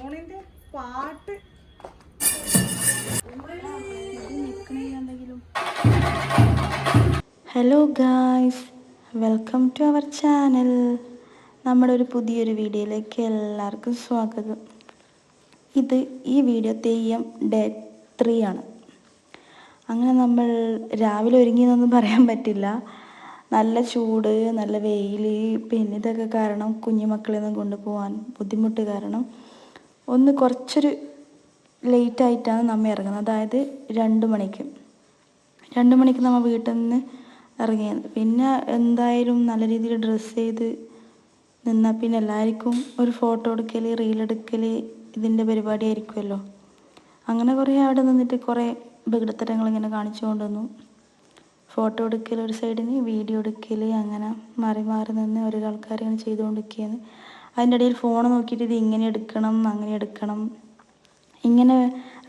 ഫോണിന്റെ പാട്ട്. Hello guys welcome to our channel നമ്മുടെ ഒരു പുതിയൊരു വീഡിയോയിലേക്ക് എല്ലാവർക്കും സ്വാഗതം. ഇത് ഈ വീഡിയോ തെയ്യം ഡേ ത്രീ ആണ്. അങ്ങനെ നമ്മൾ രാവിലെ ഒരുങ്ങിയെന്നൊന്നും പറയാൻ പറ്റില്ല. നല്ല ചൂട് നല്ല വെയിൽ പിന്നെ ഇതൊക്കെ കാരണം കുഞ്ഞുമക്കളെ ഒന്നും കൊണ്ടുപോകാൻ ബുദ്ധിമുട്ട് കാരണം ഒന്ന് കുറച്ചൊരു ലേറ്റായിട്ടാണ് നമ്മ ഇറങ്ങുന്നത്. അതായത് രണ്ട് മണിക്ക്. രണ്ട് മണിക്ക് നമ്മൾ വീട്ടിൽ നിന്ന് ഇറങ്ങിയത്. പിന്നെ എന്തായാലും നല്ല രീതിയിൽ ഡ്രസ്സ് ചെയ്ത് നിന്നാൽ പിന്നെ എല്ലാവർക്കും ഒരു ഫോട്ടോ എടുക്കൽ റീലെടുക്കൽ ഇതിന്റെ പരിപാടി ആയിരിക്കുമല്ലോ. അങ്ങനെ കുറേ അവിടെ നിന്നിട്ട് കുറേ ബഹിടത്തരങ്ങൾ ഇങ്ങനെ കാണിച്ചു കൊണ്ടുവന്നു ഫോട്ടോ എടുക്കൽ ഒരു സൈഡിന് വീഡിയോ എടുക്കൽ അങ്ങനെ മാറി മാറി നിന്ന് ഓരോ ആൾക്കാർ ഇങ്ങനെ ചെയ്തുകൊണ്ടിരിക്കുകയാണ്. അതിന്റെ ഇടയിൽ ഫോൺ നോക്കിയിട്ട് ഇത് ഇങ്ങനെ എടുക്കണം അങ്ങനെ എടുക്കണം. ഇങ്ങനെ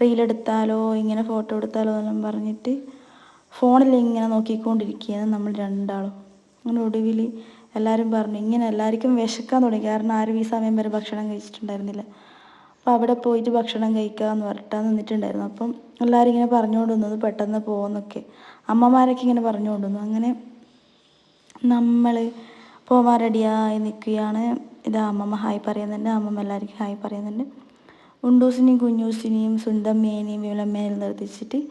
റീൽ എടുത്താലോ ഇങ്ങനെ ഫോട്ടോ എടുത്താലോ എന്നെല്ലാം പറഞ്ഞിട്ട് ഫോണിൽ ഇങ്ങനെ നോക്കിക്കൊണ്ടിരിക്കുകയാണ് നമ്മൾ രണ്ടാളും. അങ്ങനെ ഒടുവിൽ എല്ലാവരും പറഞ്ഞു ഇങ്ങനെ എല്ലാവർക്കും വിശക്കാൻ തുടങ്ങി. കാരണം ആരും ഈ സമയം വരെ ഭക്ഷണം കഴിച്ചിട്ടുണ്ടായിരുന്നില്ല. അപ്പോൾ അവിടെ പോയിട്ട് ഭക്ഷണം കഴിക്കാമെന്ന് പറഞ്ഞിട്ടാണ് നിന്നിട്ടുണ്ടായിരുന്നു. അപ്പം എല്ലാവരും ഇങ്ങനെ പറഞ്ഞുകൊണ്ട് വന്നത് പെട്ടെന്ന് പോകുന്നൊക്കെ അമ്മമാരൊക്കെ ഇങ്ങനെ പറഞ്ഞുകൊണ്ടുവന്നു അങ്ങനെ നമ്മൾ പോവാൻ റെഡിയായി നിൽക്കുകയാണ്. ഇത് അമ്മമ്മ ഹായ് പറയുന്നുണ്ട്. അമ്മമ്മ എല്ലാവർക്കും ഹായ് പറയുന്നുണ്ട്. ഉണ്ടൂസിനെയും കുഞ്ഞൂസിനെയും സുന്ദമ്മേനെയും വിമലമ്മേനെയും നിർദ്ദേശിച്ചിട്ട്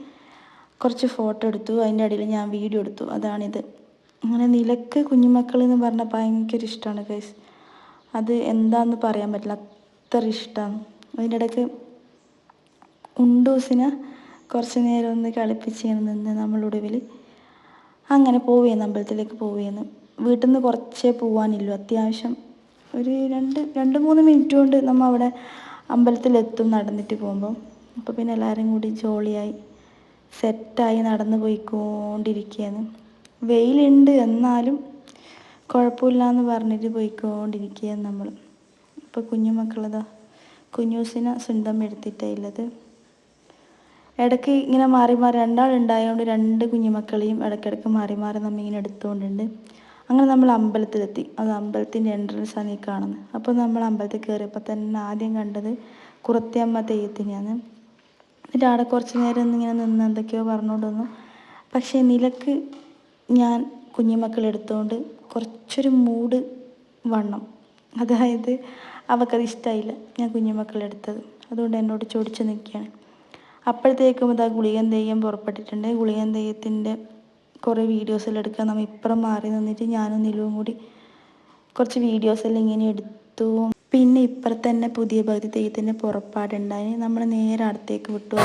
കുറച്ച് ഫോട്ടോ എടുത്തു. അതിന്റെ ഇടയിൽ ഞാൻ വീഡിയോ എടുത്തു. അതാണിത്. അങ്ങനെ നിലയ്ക്ക് കുഞ്ഞുമക്കൾ എന്ന് പറഞ്ഞാൽ ഭയങ്കര ഇഷ്ടമാണ് ഗൈസ് അത് എന്താണെന്ന് പറയാൻ പറ്റില്ല. അത്ര ഇഷ്ടമാണ്. അതിന്റെ ഇടയ്ക്ക് ഉണ്ടൂസിനെ കുറച്ച് നേരം ഒന്ന് കളിപ്പിച്ച് നിന്ന് നമ്മളൊടുവിൽ അങ്ങനെ പോവുകയെന്ന് അമ്പലത്തിലേക്ക് പോവുകയെന്ന് വീട്ടിൽ നിന്ന് കുറച്ചേ പോവാനില്ലു. അത്യാവശ്യം ഒരു രണ്ട് രണ്ട് മൂന്ന് മിനിറ്റ് കൊണ്ട് നമ്മൾ അവിടെ അമ്പലത്തിലെത്തും നടന്നിട്ട് പോകുമ്പം. അപ്പോൾ പിന്നെ എല്ലാവരും കൂടി ജോളിയായി സെറ്റായി നടന്നു പോയിക്കൊണ്ടിരിക്കുകയാണ് വെയിലുണ്ട് എന്നാലും കുഴപ്പമില്ല എന്ന് പറഞ്ഞിട്ട് പോയിക്കൊണ്ടിരിക്കുകയാണ് നമ്മൾ. ഇപ്പോൾ കുഞ്ഞുമക്കളതാ കുഞ്ഞൂസിനെ സ്വന്തം എടുത്തിട്ടുള്ളത് ഇടയ്ക്ക് ഇങ്ങനെ മാറി മാറി രണ്ടാളുണ്ടായതുകൊണ്ട് രണ്ട് കുഞ്ഞുമക്കളെയും ഇടയ്ക്കിടയ്ക്ക് മാറി മാറി നമ്മ ഇങ്ങനെ എടുത്തുകൊണ്ടുണ്ട് അങ്ങനെ നമ്മൾ അമ്പലത്തിലെത്തി. അത് അമ്പലത്തിന്റെ ആണ് ഈ കാണുന്നത്. അപ്പോൾ നമ്മൾ അമ്പലത്തിൽ കയറിയപ്പോൾ തന്നെ ആദ്യം കണ്ടത് കുറത്തിയമ്മ തെയ്യത്തിനെയാണ്. എന്നിട്ട് അവിടെ കുറച്ച് നേരം ഇങ്ങനെ നിന്ന് എന്തൊക്കെയോ പറഞ്ഞുകൊണ്ട് വന്നു. പക്ഷേ നിലയ്ക്ക് ഞാൻ കുഞ്ഞുമക്കൾ എടുത്തുകൊണ്ട് കുറച്ചൊരു മൂഡ് വണ്ണം. അതായത് അവൾക്കത് ഇഷ്ടമായില്ല ഞാൻ കുഞ്ഞുമക്കൾ എടുത്തത്. അതുകൊണ്ട് എന്നോട് ചോദിച്ചു നിൽക്കുകയാണ്. അപ്പോഴത്തേക്കും ഇതാ ഗുളികൻ തെയ്യം പുറപ്പെട്ടിട്ടുണ്ട്. ഗുളികൻ തെയ്യത്തിന്റെ കുറേ വീഡിയോസെല്ലാം എടുക്കാൻ നമ്മൾ ഇപ്പുറം മാറി നിന്നിട്ട് ഞാനും നിലവും കൂടി കുറച്ച് വീഡിയോസെല്ലാം ഇങ്ങനെ എടുത്തു. പിന്നെ ഇപ്പുറത്ത് തന്നെ പുതിയ ഭക്തി തെയ്യത്തിന്റെ പുറപ്പാടുണ്ടായി. നമ്മൾ നേരെ അടുത്തേക്ക് വിട്ടു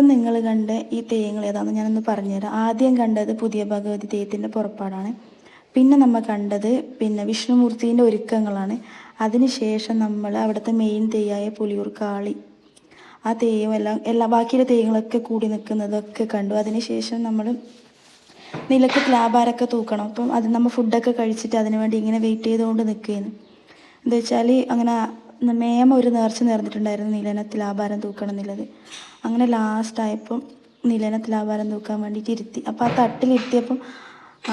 നിങ്ങൾ കണ്ട ഈ തെയ്യങ്ങൾ ഏതാണെന്ന് ഞാനൊന്ന് പറഞ്ഞുതരാം. ആദ്യം കണ്ടത് പുതിയ ഭഗവതി തെയ്യത്തിന്റെ പുറപ്പാടാണ്. പിന്നെ നമ്മൾ കണ്ടത് പിന്നെ വിഷ്ണുമൂർത്തിന്റെ ഒരുക്കങ്ങളാണ്. അതിനുശേഷം നമ്മൾ അവിടുത്തെ മെയിൻ തെയ്യായ പുലിയൂർ കാളി ആ തെയ്യം എല്ലാം എല്ലാ ബാക്കിയുള്ള തെയ്യങ്ങളൊക്കെ കൂടി നിൽക്കുന്നതൊക്കെ കണ്ടു. അതിനുശേഷം നമ്മൾ നിലയ്ക്ക് ക്ലാബാരൊക്കെ തൂക്കണം. അപ്പം അത് നമ്മൾ ഫുഡൊക്കെ കഴിച്ചിട്ട് അതിനു വേണ്ടി ഇങ്ങനെ വെയിറ്റ് ചെയ്തുകൊണ്ട് നിൽക്കുകയാണ്. എന്താ വെച്ചാൽ അങ്ങനെ മേമ ഒരു നേർച്ച നേർന്നിട്ടുണ്ടായിരുന്നു നിലനത്തിൽ ആഭാരം തൂക്കണം എന്നുള്ളത്. അങ്ങനെ ലാസ്റ്റായപ്പം നിലനത്തിൽ ആഭാരം തൂക്കാൻ വേണ്ടിയിട്ട് ഇരുത്തി. അപ്പോൾ ആ തട്ടിലിരുത്തിയപ്പം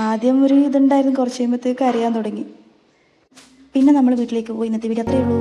ആദ്യം ഒരു ഇതുണ്ടായിരുന്നു. കുറച്ച് കഴിയുമ്പോഴത്തേക്ക് അറിയാൻ തുടങ്ങി. പിന്നെ നമ്മൾ വീട്ടിലേക്ക് പോയി ഇന്നത്തെ വീഡിയോ അത്രയേ ഉള്ളൂ.